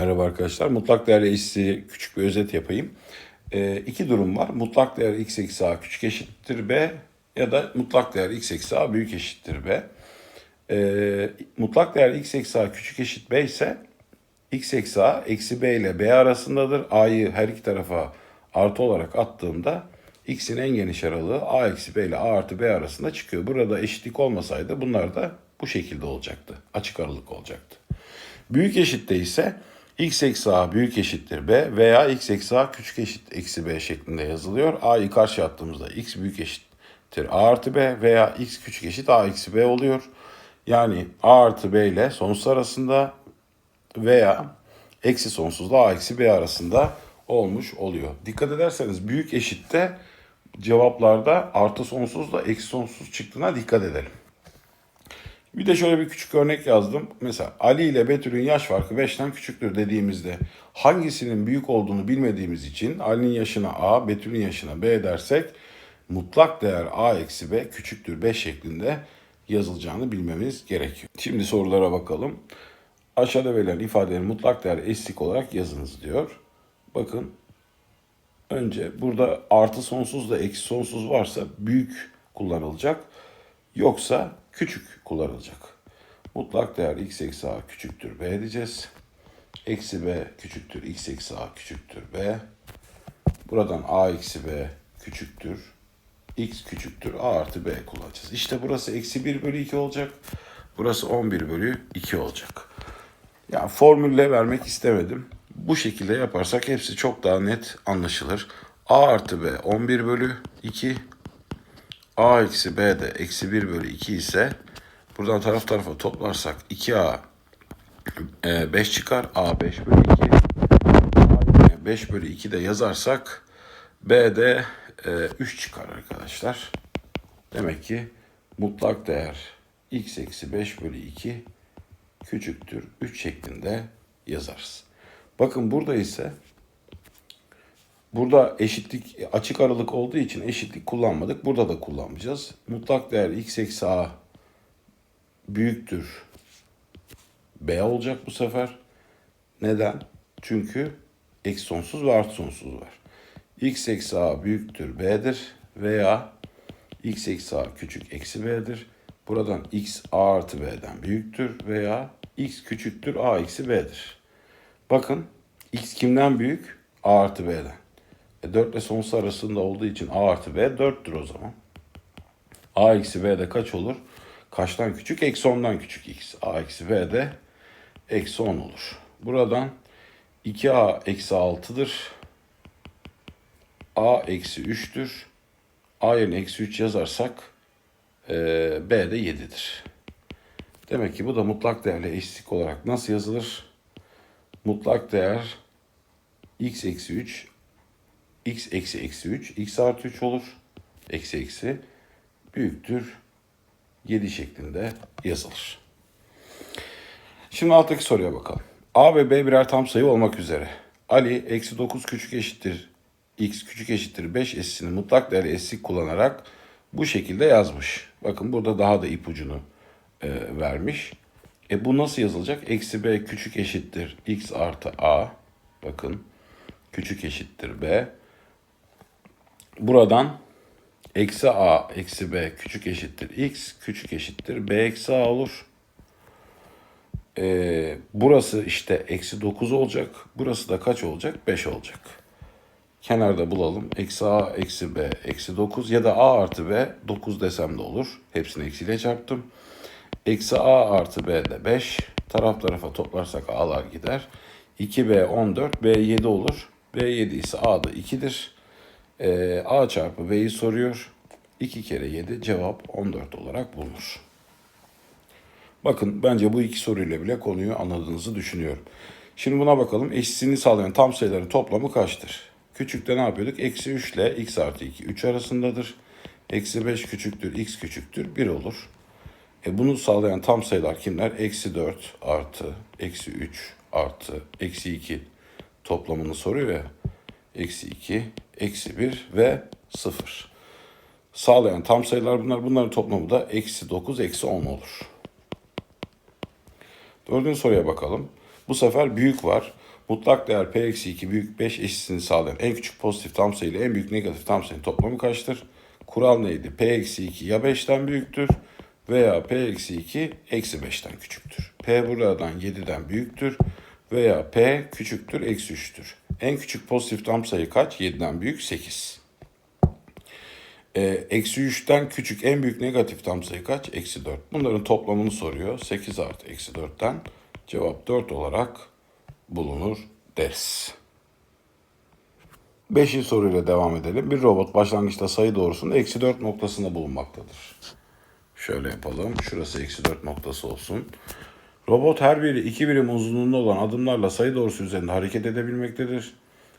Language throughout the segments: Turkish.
Merhaba arkadaşlar. Mutlak değerli eşitliği küçük bir özet yapayım. Ee, iki durum var. Mutlak değer x eksi a küçük eşittir b ya da mutlak değer x eksi a büyük eşittir b. Ee, mutlak değer x eksi a küçük eşit b ise x eksi a eksi b ile b arasındadır. a'yı her iki tarafa artı olarak attığımda x'in en geniş aralığı a eksi b ile a artı b arasında çıkıyor. Burada eşitlik olmasaydı bunlar da bu şekilde olacaktı. Açık aralık olacaktı. Büyük eşitte ise x eksi a büyük eşittir b veya x eksi a küçük eşit eksi b şeklinde yazılıyor. a'yı karşı attığımızda x büyük eşittir a artı b veya x küçük eşit a eksi b oluyor. Yani a artı b ile sonsuz arasında veya eksi sonsuzla a eksi b arasında olmuş oluyor. Dikkat ederseniz büyük eşitte cevaplarda artı sonsuzla eksi sonsuz çıktığına dikkat edelim. Bir de şöyle bir küçük örnek yazdım. Mesela Ali ile Betül'ün yaş farkı 5'ten küçüktür dediğimizde hangisinin büyük olduğunu bilmediğimiz için Ali'nin yaşına A, Betül'ün yaşına B dersek mutlak değer A eksi B küçüktür 5 şeklinde yazılacağını bilmemiz gerekiyor. Şimdi sorulara bakalım. Aşağıda verilen ifadelerin mutlak değer eşlik olarak yazınız diyor. Bakın önce burada artı sonsuz da eksi sonsuz varsa büyük kullanılacak. Yoksa küçük kullanılacak. Mutlak değer x eksi a küçüktür b diyeceğiz. Eksi b küçüktür x eksi a küçüktür b. Buradan a eksi b küçüktür. x küçüktür a artı b kullanacağız. İşte burası eksi 1 bölü 2 olacak. Burası 11 bölü 2 olacak. Yani formülle vermek istemedim. Bu şekilde yaparsak hepsi çok daha net anlaşılır. a artı b 11 bölü 2 a eksi b de eksi 1 bölü 2 ise buradan taraf tarafa toplarsak 2a 5 e, çıkar. a 5 bölü 2 5 bölü 2 de yazarsak b de 3 çıkar arkadaşlar. Demek ki mutlak değer x eksi 5 bölü 2 küçüktür 3 şeklinde yazarız. Bakın burada ise Burada eşitlik açık aralık olduğu için eşitlik kullanmadık. Burada da kullanmayacağız. Mutlak değer x eksi a büyüktür. B olacak bu sefer. Neden? Çünkü eksi sonsuz ve artı sonsuz var. x eksi a büyüktür b'dir veya x eksi a küçük eksi b'dir. Buradan x a artı b'den büyüktür veya x küçüktür a eksi b'dir. Bakın x kimden büyük? a artı b'den. E 4 ile sonsuz arasında olduğu için a artı b 4'tür o zaman. a eksi b de kaç olur? Kaçtan küçük? Eksi 10'dan küçük x. a eksi b de eksi 10 olur. Buradan 2a eksi 6'dır. a eksi 3'tür. a yerine eksi 3 yazarsak e, b de 7'dir. Demek ki bu da mutlak değerle eşitlik olarak nasıl yazılır? Mutlak değer x eksi 3 x eksi eksi 3, x artı 3 olur. Eksi eksi büyüktür 7 şeklinde yazılır. Şimdi alttaki soruya bakalım. A ve B birer tam sayı olmak üzere. Ali eksi 9 küçük eşittir x küçük eşittir 5 esisini mutlak değer esik kullanarak bu şekilde yazmış. Bakın burada daha da ipucunu e, vermiş. E bu nasıl yazılacak? Eksi b küçük eşittir x artı a. Bakın küçük eşittir b buradan eksi a eksi b küçük eşittir x küçük eşittir b eksi a olur. Ee, burası işte eksi 9 olacak. Burası da kaç olacak? 5 olacak. Kenarda bulalım. Eksi a eksi b eksi 9 ya da a artı b 9 desem de olur. Hepsini eksiyle çarptım. Eksi a artı b de 5. Taraf tarafa toplarsak a'lar gider. 2b 14 b 7 olur. b 7 ise a da 2'dir. E, A çarpı B'yi soruyor. 2 kere 7 cevap 14 olarak bulunur. Bakın bence bu iki soruyla bile konuyu anladığınızı düşünüyorum. Şimdi buna bakalım. Eşitliğini sağlayan tam sayıların toplamı kaçtır? Küçükte ne yapıyorduk? Eksi 3 ile x artı 2 3 arasındadır. Eksi 5 küçüktür, x küçüktür 1 olur. E bunu sağlayan tam sayılar kimler? Eksi 4 artı, eksi 3 artı, eksi 2 toplamını soruyor ya. Eksi 2, eksi 1 ve 0. Sağlayan tam sayılar bunlar. Bunların toplamı da eksi 9, eksi 10 olur. Dördüncü soruya bakalım. Bu sefer büyük var. Mutlak değer p eksi 2 büyük 5 eşitliğini sağlayan en küçük pozitif tam sayı ile en büyük negatif tam sayının toplamı kaçtır? Kural neydi? p eksi 2 ya 5'ten büyüktür veya p eksi 2 eksi 5'ten küçüktür. p buradan 7'den büyüktür veya p küçüktür eksi 3'tür. En küçük pozitif tam sayı kaç? 7'den büyük 8. Ee, eksi 3'ten küçük en büyük negatif tam sayı kaç? Eksi 4. Bunların toplamını soruyor. 8 artı eksi 4'ten cevap 4 olarak bulunur deriz. Beşinci soruyla devam edelim. Bir robot başlangıçta sayı doğrusunda eksi 4 noktasında bulunmaktadır. Şöyle yapalım. Şurası eksi 4 noktası olsun. Robot her biri iki birim uzunluğunda olan adımlarla sayı doğrusu üzerinde hareket edebilmektedir.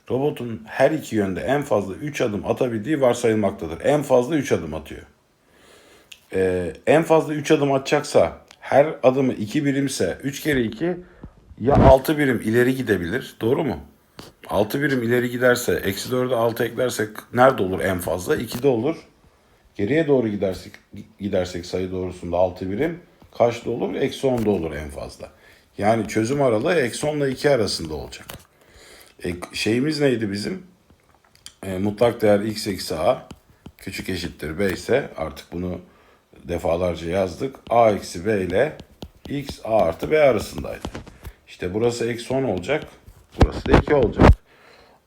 Robotun her iki yönde en fazla 3 adım atabildiği varsayılmaktadır. En fazla 3 adım atıyor. Ee, en fazla 3 adım atacaksa her adımı 2 birimse 3 kere 2 ya 6 birim ileri gidebilir. Doğru mu? 6 birim ileri giderse eksi 4'e 6 eklersek nerede olur en fazla? 2'de olur. Geriye doğru gidersek, gidersek sayı doğrusunda 6 birim kaçta olur? Eksi 10'da olur en fazla. Yani çözüm aralığı eksi 10 ile 2 arasında olacak. E, şeyimiz neydi bizim? E, mutlak değer x eksi a küçük eşittir b ise artık bunu defalarca yazdık. a eksi b ile x a artı b arasındaydı. İşte burası eksi 10 olacak. Burası da 2 olacak.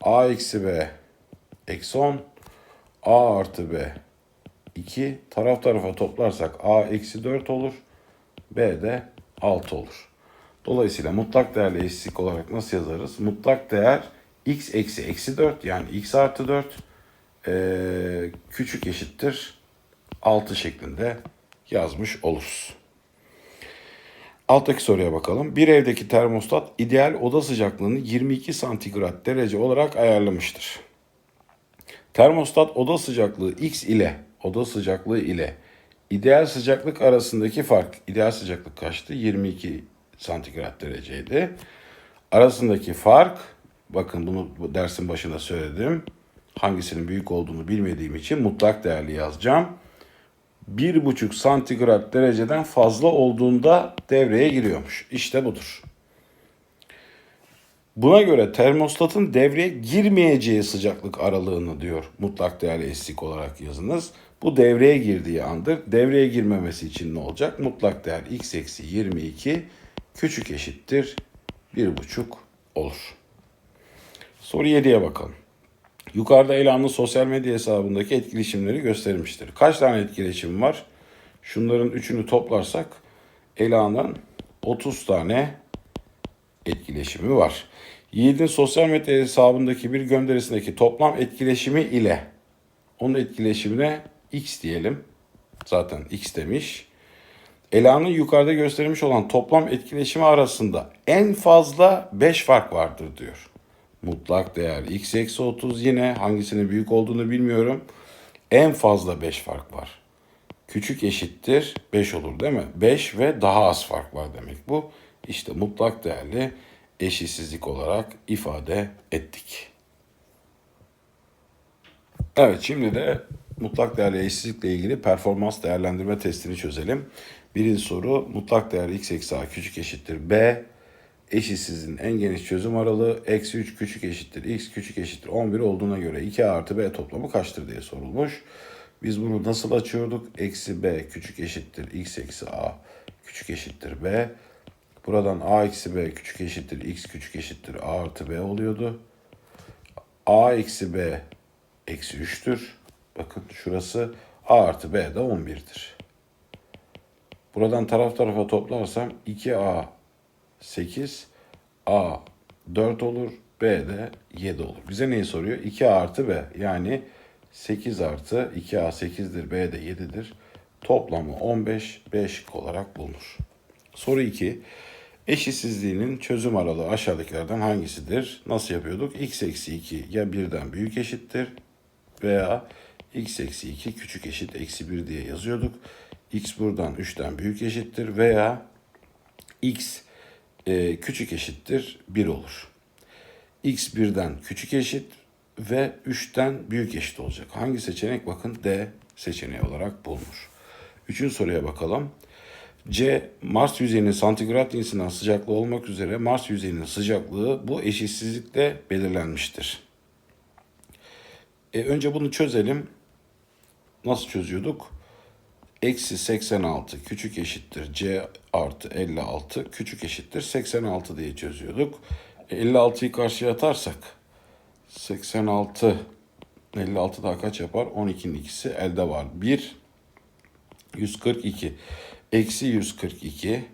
a eksi b eksi 10 a artı b 2 taraf tarafa toplarsak a eksi 4 olur. B de 6 olur. Dolayısıyla mutlak değerli eşitlik olarak nasıl yazarız? Mutlak değer x eksi eksi 4 yani x artı 4 ee, küçük eşittir 6 şeklinde yazmış oluruz. Alttaki soruya bakalım. Bir evdeki termostat ideal oda sıcaklığını 22 santigrat derece olarak ayarlamıştır. Termostat oda sıcaklığı x ile oda sıcaklığı ile ideal sıcaklık arasındaki fark. ideal sıcaklık kaçtı? 22 santigrat dereceydi. Arasındaki fark bakın bunu bu dersin başında söyledim. Hangisinin büyük olduğunu bilmediğim için mutlak değerli yazacağım. 1,5 santigrat dereceden fazla olduğunda devreye giriyormuş. İşte budur. Buna göre termostatın devreye girmeyeceği sıcaklık aralığını diyor mutlak değerli eşlik olarak yazınız. Bu devreye girdiği andır. Devreye girmemesi için ne olacak? Mutlak değer x eksi 22 küçük eşittir 1,5 olur. Soru 7'ye bakalım. Yukarıda Ela'nın sosyal medya hesabındaki etkileşimleri göstermiştir. Kaç tane etkileşim var? Şunların üçünü toplarsak Ela'nın 30 tane etkileşimi var. Yiğit'in sosyal medya hesabındaki bir gönderisindeki toplam etkileşimi ile onun etkileşimine x diyelim. Zaten x demiş. Ela'nın yukarıda göstermiş olan toplam etkileşimi arasında en fazla 5 fark vardır diyor. Mutlak değer x eksi 30 yine hangisinin büyük olduğunu bilmiyorum. En fazla 5 fark var. Küçük eşittir 5 olur değil mi? 5 ve daha az fark var demek bu. İşte mutlak değerli eşitsizlik olarak ifade ettik. Evet şimdi de mutlak değerli eşitsizlikle ilgili performans değerlendirme testini çözelim. Birinci soru mutlak değer x eksi a küçük eşittir b. Eşitsizliğin en geniş çözüm aralığı eksi 3 küçük eşittir x küçük eşittir 11 olduğuna göre 2a artı b toplamı kaçtır diye sorulmuş. Biz bunu nasıl açıyorduk? Eksi b küçük eşittir x eksi a küçük eşittir b. Buradan a eksi b küçük eşittir x küçük eşittir a artı b oluyordu. a eksi b eksi 3'tür. Bakın şurası a artı b de 11'dir. Buradan taraf tarafa toplarsam 2a 8, a 4 olur, b de 7 olur. Bize neyi soruyor? 2a artı b yani 8 artı 2a 8'dir, b de 7'dir. Toplamı 15, b olarak bulunur. Soru 2. Eşitsizliğinin çözüm aralığı aşağıdakilerden hangisidir? Nasıl yapıyorduk? x eksi 2 ya birden büyük eşittir veya x eksi 2 küçük eşit eksi 1 diye yazıyorduk. x buradan 3'ten büyük eşittir veya x e, küçük eşittir 1 olur. x birden küçük eşit ve 3'ten büyük eşit olacak. Hangi seçenek? Bakın D seçeneği olarak bulunur. Üçüncü soruya bakalım. C. Mars yüzeyinin santigrat cinsinden sıcaklığı olmak üzere Mars yüzeyinin sıcaklığı bu eşitsizlikle belirlenmiştir. E, önce bunu çözelim. Nasıl çözüyorduk? Eksi 86 küçük eşittir C artı 56 küçük eşittir 86 diye çözüyorduk. E, 56'yı karşıya atarsak 86 56 daha kaç yapar? 12'nin ikisi elde var. 1 142 eksi 142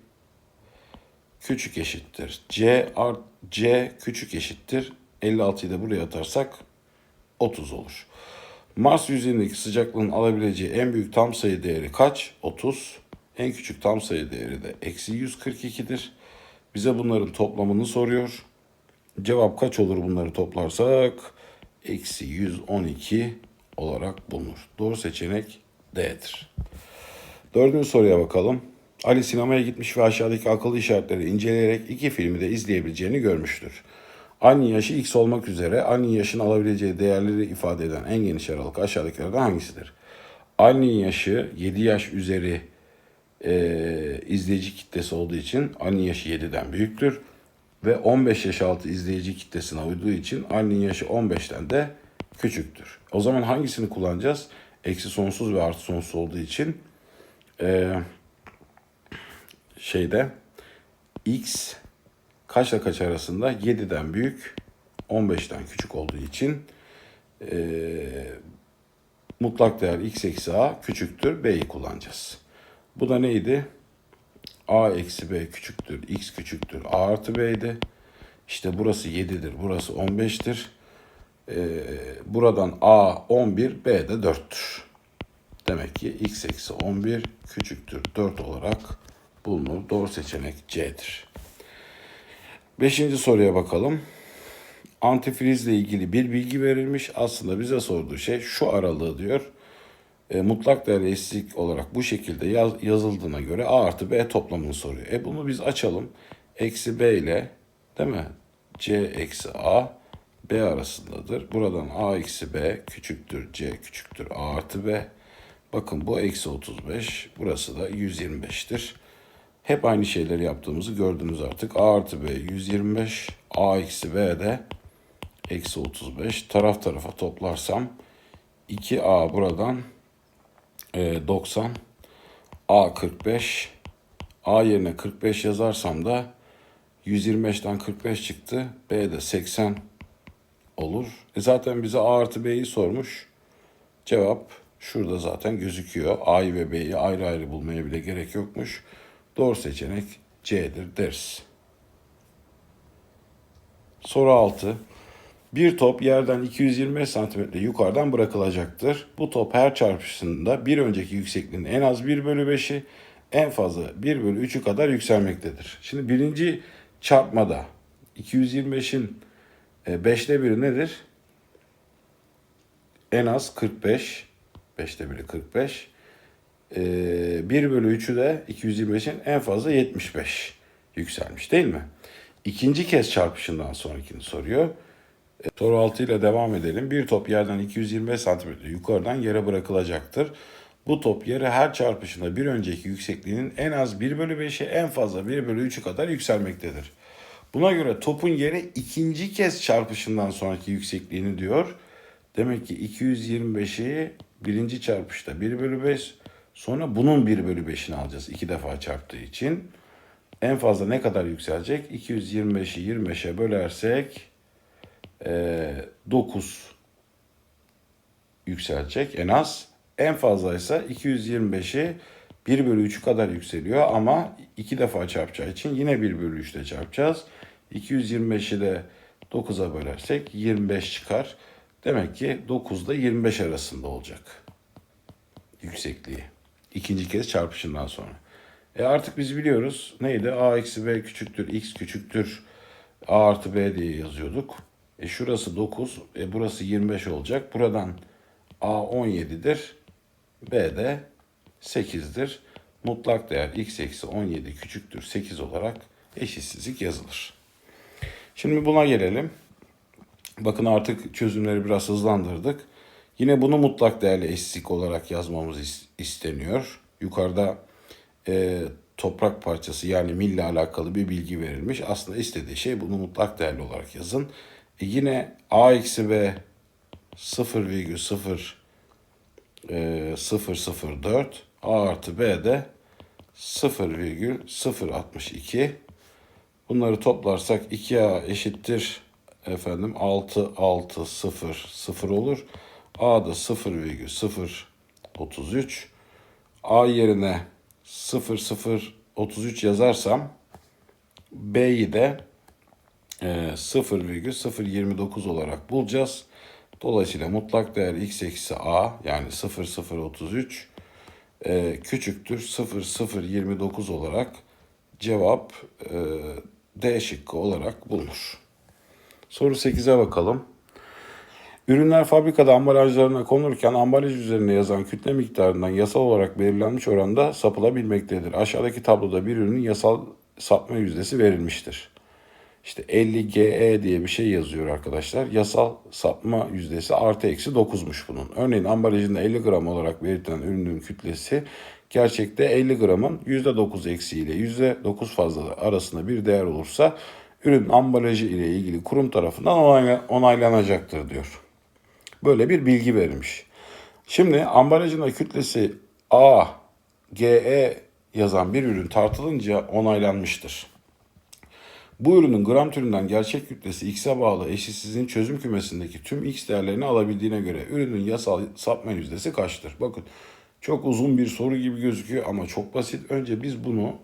küçük eşittir. C art C küçük eşittir. 56'yı da buraya atarsak 30 olur. Mars yüzeyindeki sıcaklığın alabileceği en büyük tam sayı değeri kaç? 30. En küçük tam sayı değeri de eksi 142'dir. Bize bunların toplamını soruyor. Cevap kaç olur bunları toplarsak? Eksi 112 olarak bulunur. Doğru seçenek D'dir. Dördüncü soruya bakalım. Ali sinemaya gitmiş ve aşağıdaki akıllı işaretleri inceleyerek iki filmi de izleyebileceğini görmüştür. Aynı yaşı X olmak üzere aynı yaşın alabileceği değerleri ifade eden en geniş aralık aşağıdakilerden hangisidir? Aynı yaşı 7 yaş üzeri e, izleyici kitlesi olduğu için aynı yaşı 7'den büyüktür. Ve 15 yaş altı izleyici kitlesine uyduğu için aynı yaşı 15'ten de küçüktür. O zaman hangisini kullanacağız? Eksi sonsuz ve artı sonsuz olduğu için e, şeyde x kaçla kaç arasında 7'den büyük 15'ten küçük olduğu için e, mutlak değer x eksi a küçüktür b'yi kullanacağız. Bu da neydi? a eksi b küçüktür x küçüktür a artı b'ydi. İşte burası 7'dir burası 15'tir. E, buradan a 11 b de 4'tür. Demek ki x eksi 11 küçüktür 4 olarak bulunur. Doğru seçenek C'dir. Beşinci soruya bakalım. Antifrizle ilgili bir bilgi verilmiş. Aslında bize sorduğu şey şu aralığı diyor. E, mutlak değer eşitlik olarak bu şekilde yaz, yazıldığına göre A artı B toplamını soruyor. E bunu biz açalım. Eksi B ile değil mi? C eksi A B arasındadır. Buradan A eksi B küçüktür C küçüktür A artı B. Bakın bu eksi 35. Burası da 125'tir. Hep aynı şeyleri yaptığımızı gördünüz artık. A artı B 125. A eksi B de eksi 35. Taraf tarafa toplarsam 2A buradan e, 90. A 45. A yerine 45 yazarsam da 125'ten 45 çıktı. B de 80 olur. E zaten bize A artı B'yi sormuş. Cevap şurada zaten gözüküyor. A'yı ve B'yi ayrı ayrı bulmaya bile gerek yokmuş. Doğru seçenek C'dir deriz. Soru 6. Bir top yerden 225 cm yukarıdan bırakılacaktır. Bu top her çarpışında bir önceki yüksekliğin en az 1 bölü 5'i en fazla 1 bölü 3'ü kadar yükselmektedir. Şimdi birinci çarpmada 225'in 5'te e, biri nedir? En az 45. 5'te biri 45. 1 bölü 3'ü de 225'in en fazla 75 yükselmiş değil mi? İkinci kez çarpışından sonrakini soruyor. E, soru 6 ile devam edelim. Bir top yerden 225 cm yukarıdan yere bırakılacaktır. Bu top yere her çarpışında bir önceki yüksekliğinin en az 1 bölü 5'i en fazla 1 bölü 3'ü kadar yükselmektedir. Buna göre topun yere ikinci kez çarpışından sonraki yüksekliğini diyor. Demek ki 225'i birinci çarpışta 1 bölü 5 sonra bunun 1 bölü 5'ini alacağız iki defa çarptığı için. En fazla ne kadar yükselecek? 225'i 25'e bölersek e, 9 yükselecek en az. En fazla ise 225'i 1 bölü 3 kadar yükseliyor ama iki defa çarpacağı için yine 1 bölü 3 ile çarpacağız. 225'i de 9'a bölersek 25 çıkar. Demek ki 9 ile 25 arasında olacak yüksekliği. İkinci kez çarpışından sonra. E artık biz biliyoruz neydi? A eksi B küçüktür, X küçüktür, A artı B diye yazıyorduk. E şurası 9, e burası 25 olacak. Buradan A 17'dir, B de 8'dir. Mutlak değer x eksi 17 küçüktür 8 olarak eşitsizlik yazılır. Şimdi buna gelelim. Bakın artık çözümleri biraz hızlandırdık. Yine bunu mutlak değerli eşitlik olarak yazmamız isteniyor. Yukarıda e, toprak parçası yani mille alakalı bir bilgi verilmiş. Aslında istediği şey bunu mutlak değerli olarak yazın. E yine a eksi b 0,0 e, 004 a artı b de 0,062 Bunları toplarsak 2A eşittir efendim 6 6 0 0 olur. A da 0,033. A yerine 0033 yazarsam B'yi de e, 0,029 olarak bulacağız. Dolayısıyla mutlak değer x eksi a yani 0033 e, küçüktür 0029 olarak cevap e, D şıkkı olarak bulunur. Soru 8'e bakalım. Ürünler fabrikada ambalajlarına konulurken ambalaj üzerine yazan kütle miktarından yasal olarak belirlenmiş oranda sapılabilmektedir. Aşağıdaki tabloda bir ürünün yasal sapma yüzdesi verilmiştir. İşte 50 GE diye bir şey yazıyor arkadaşlar. Yasal sapma yüzdesi artı eksi 9'muş bunun. Örneğin ambalajında 50 gram olarak belirtilen ürünün kütlesi gerçekte 50 gramın %9 eksiğiyle %9 fazla arasında bir değer olursa ürün ambalajı ile ilgili kurum tarafından onayla- onaylanacaktır diyor. Böyle bir bilgi verilmiş. Şimdi ambalajında kütlesi A, GE yazan bir ürün tartılınca onaylanmıştır. Bu ürünün gram türünden gerçek kütlesi x'e bağlı eşitsizliğin çözüm kümesindeki tüm x değerlerini alabildiğine göre ürünün yasal sapma yüzdesi kaçtır? Bakın çok uzun bir soru gibi gözüküyor ama çok basit. Önce biz bunu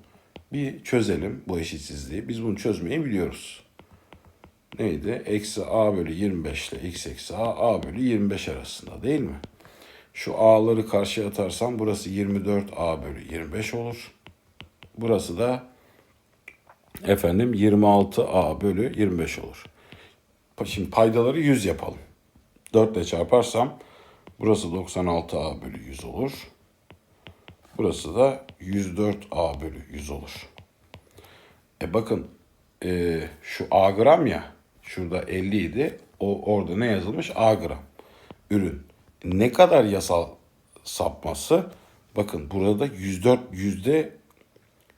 bir çözelim bu eşitsizliği. Biz bunu çözmeyi biliyoruz. Neydi? Eksi a bölü 25 ile x eksi a, a bölü 25 arasında değil mi? Şu a'ları karşıya atarsam burası 24a bölü 25 olur. Burası da efendim 26a bölü 25 olur. Şimdi paydaları 100 yapalım. 4 ile çarparsam burası 96a bölü 100 olur. Burası da 104a bölü 100 olur. E bakın e, şu a gram ya şurada 50 idi. O orada ne yazılmış? A gram ürün. Ne kadar yasal sapması? Bakın burada 104 yüzde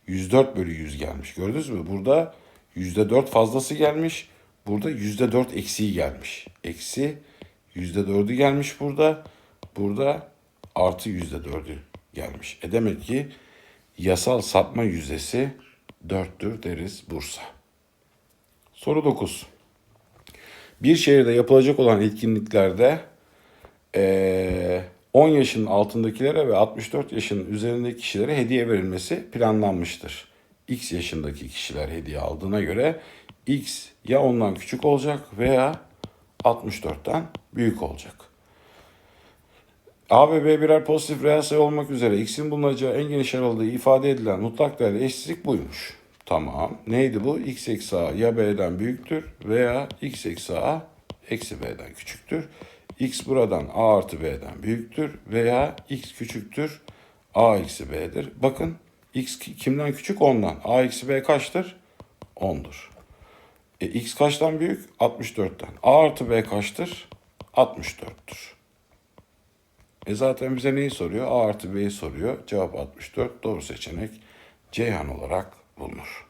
104 bölü 100 gelmiş. Gördünüz mü? Burada yüzde 4 fazlası gelmiş. Burada yüzde 4 eksiği gelmiş. Eksi yüzde 4'ü gelmiş burada. Burada artı yüzde 4'ü gelmiş. E demek ki yasal sapma yüzdesi 4'tür deriz Bursa. Soru 9. Bir şehirde yapılacak olan etkinliklerde eee, 10 yaşın altındakilere ve 64 yaşın üzerindeki kişilere hediye verilmesi planlanmıştır. X yaşındaki kişiler hediye aldığına göre X ya ondan küçük olacak veya 64'ten büyük olacak. A ve B birer pozitif reel sayı olmak üzere x'in bulunacağı en geniş aralığı ifade edilen mutlak değerli eşitlik buymuş. Tamam. Neydi bu? x eksi a ya b'den büyüktür veya x eksi a eksi b'den küçüktür. x buradan a artı b'den büyüktür veya x küçüktür a eksi b'dir. Bakın x ki- kimden küçük? Ondan. a eksi b kaçtır? 10'dur. E, x kaçtan büyük? 64'ten. a artı b kaçtır? 64'tür. E zaten bize neyi soruyor? A artı B'yi soruyor. Cevap 64. Doğru seçenek Ceyhan olarak bulunur.